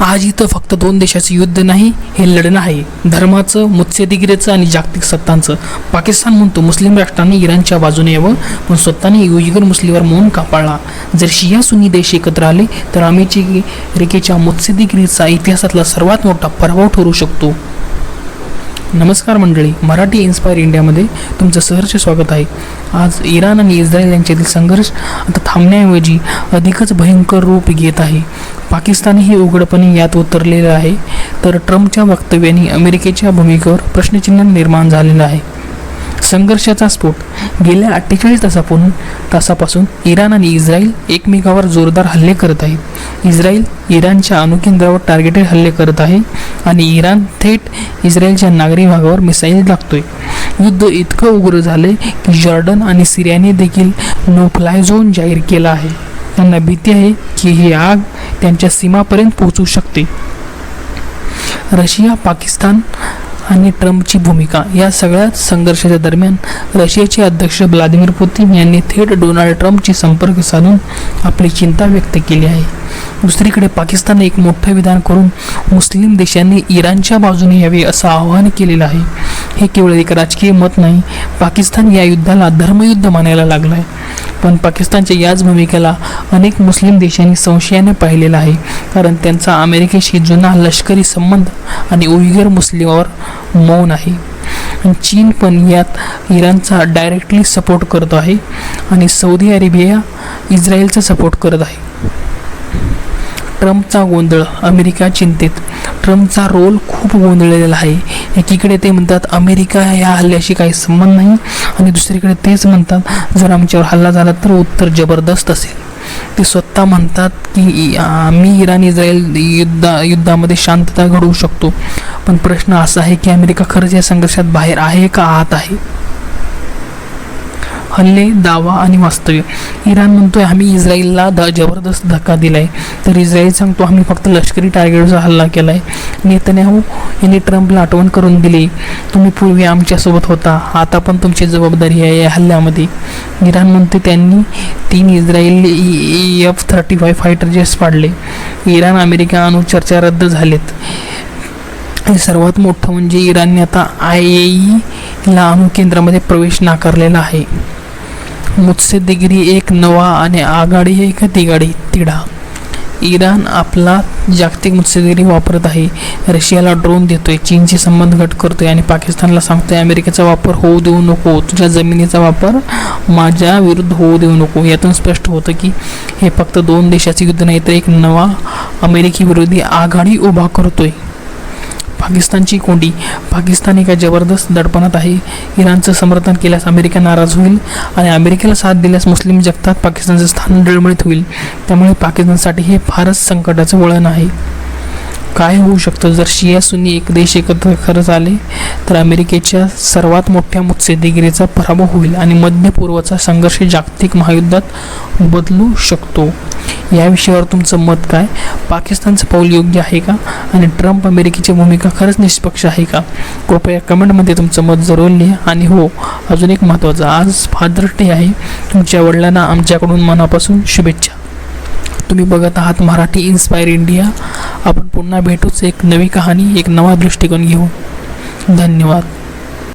आज इथं फक्त दोन देशाचं युद्ध नाही हे लढणं आहे. धर्माचं मुत्स्यदिगिरीचं आणि जागतिक सत्तांचं. पाकिस्तान म्हणतो मुस्लिम राष्ट्रांनी इराणच्या बाजूने यावं पण स्वतःने युजगर मुस्लिमवर मौन कापाळला जर शिया सुनी देश एकत्र आले तर अमेरिकेच्या मुत्स्यदिगिरीचा इतिहासातला सर्वात मोठा पराभव ठरू शकतो. नमस्कार मंडळी मराठी इन्स्पायर इंडियामध्ये तुमचं सहर्ष स्वागत आहे. आज इराण आणि इस्रायल यांच्यातील संघर्ष आता थांबण्याऐवजी अधिकच भयंकर रूप घेत आहे. पाकिस्तानही उघडपणे यात उतरलेलं आहे तर ट्रम्पच्या वक्तव्याने अमेरिकेच्या भूमिकेवर प्रश्नचिन्ह निर्माण झालेलं आहे. संघर्षाचा स्फोट गेल्या अठ्ठेचाळीस तासापून तासापासून इराण आणि इस्रायल एकमेकावर जोरदार हल्ले करत आहेत. इस्रायल इराणच्या अणुकेंद्रावर टार्गेटेड हल्ले करत आहे आणि इराण थेट इस्रायलच्या नागरी भागावर मिसाईल टाकतोय. युद्ध इतकं उग्र झाले की जॉर्डन आणि सिरियाने देखील नो फ्लाय झोन जाहीर केला आहे. त्यांना भीती आहे की ही आग त्यांच्या सीमापर्यंत पोहोचू शकते. रशिया पाकिस्तान आणि ट्रम्पची भूमिका या सगळ्या संघर्षाच्या दरम्यान रशियाचे अध्यक्ष व्लादिमीर पुतीन यांनी थेट डोनाल्ड ट्रम्पची संपर्क साधून आपली चिंता व्यक्त केली आहे. दुसरीकडे पाकिस्तानने एक मोठं विधान करून मुस्लिम देशांनी इराणच्या बाजूने यावे असं आवाहन केलेलं आहे. हे केवळ एक राजकीय मत नाही पाकिस्तान या युद्धाला धर्मयुद्ध मानायला लागलं आहे पण पाकिस्तानच्या याच भूमिकेला अनेक मुस्लिम देशांनी संशयाने पाहिलेलं आहे. कारण त्यांचा अमेरिकेशी जुना लष्करी संबंध आणि उईगर मुस्लिमावर मौन आहे. चीन पण यात इराणचा डायरेक्टली सपोर्ट करत आहे आणि सौदी अरेबिया इस्रायलचा सपोर्ट करत आहे. ट्रम्पचा गोंधळ अमेरिका चिंतेत. ट्रम्पचा रोल खूप गोंधळलेला आहे. एकीकडे ते म्हणतात अमेरिका या हल्ल्याशी काही संबंध नाही. आणि दुसरीकडे तेच म्हणतात जर आमच्यावर हल्ला झाला तर उत्तर जबरदस्त असेल. ते स्वतः म्हणतात की आम्ही इराण इस्रायल युद्धा युद्धामध्ये शांतता घडवू शकतो. पण प्रश्न असा आहे की अमेरिका खरंच या संघर्षात बाहेर आहे का आत आहे? हल्ले दावा आणि वास्तव्य. इराण म्हणतोय आम्ही इस्रायलला द जबरदस्त धक्का दिलाय. तर इस्रायल सांगतो आम्ही फक्त लष्करी टार्गेटचा हल्ला केलाय. नेतन्याहू यांनी ट्रम्पला आठवण करून दिली तुम्ही पूर्वी आमच्यासोबत होता. आता पण तुमची जबाबदारी आहे या हल्ल्यामध्ये. इराण म्हणते त्यांनी तीन Israeli F thirty five fighter jets पाडले. इराण अमेरिका अणु चर्चा रद्द झालेत. सर्वात मोठं म्हणजे इराणने आता आय ए ला अणुकेंद्रामध्ये प्रवेश नाकारलेला आहे. मुत्सद्देगिरी एक नवा आणि आघाडी एक तिघाडी? तिढा इराण आपला जागतिक मुत्सद्देगिरी वापरत आहे. रशियाला ड्रोन देतोय चीनचे संबंध घट करतोय आणि पाकिस्तानला सांगतोय अमेरिकेचा वापर होऊ देऊ नको तुझ्या जमिनीचा वापर माझ्या विरुद्ध होऊ देऊ नको. यातून स्पष्ट होतं की हे फक्त दोन देशाचे युद्ध नाही तर एक नवा अमेरिकी विरोधी आघाडी उभा करतोय. पाकिस्तानची कोंडी. पाकिस्तान एका जबरदस्त दडपणात आहे. इराणचं समर्थन केल्यास अमेरिका नाराज होईल आणि अमेरिकेला साथ दिल्यास मुस्लिम जगतात पाकिस्तानचं स्थान डळमळीत होईल. त्यामुळे पाकिस्तानसाठी हे फारच संकटाचं वळण आहे. काय होऊ शकतं? जर शिया सुनी एक देश एकत्र खरंच आले तर अमेरिकेच्या सर्वात मोठ्या मुत्सद्देगिरीचा पराभव होईल आणि मध्य पूर्वचा संघर्ष जागतिक महायुद्धात बदलू शकतो. या विषयावर तुमचं मत काय? पाकिस्तानचं पाऊल योग्य आहे का? आणि ट्रम्प अमेरिकेची भूमिका खरंच निष्पक्ष आहे का? कृपया कमेंटमध्ये तुमचं मत जरूर लिहा. आणि हो अजून एक महत्त्वाचं आज फादर डे आहे. तुमच्या वडिलांना आमच्याकडून मनापासून शुभेच्छा. तुम्ही बघत आहात मराठी इन्स्पायर इंडिया आपण पुन्हा भेटूच एक नवी कहाणी एक नवा दृष्टिकोन घेऊ. धन्यवाद.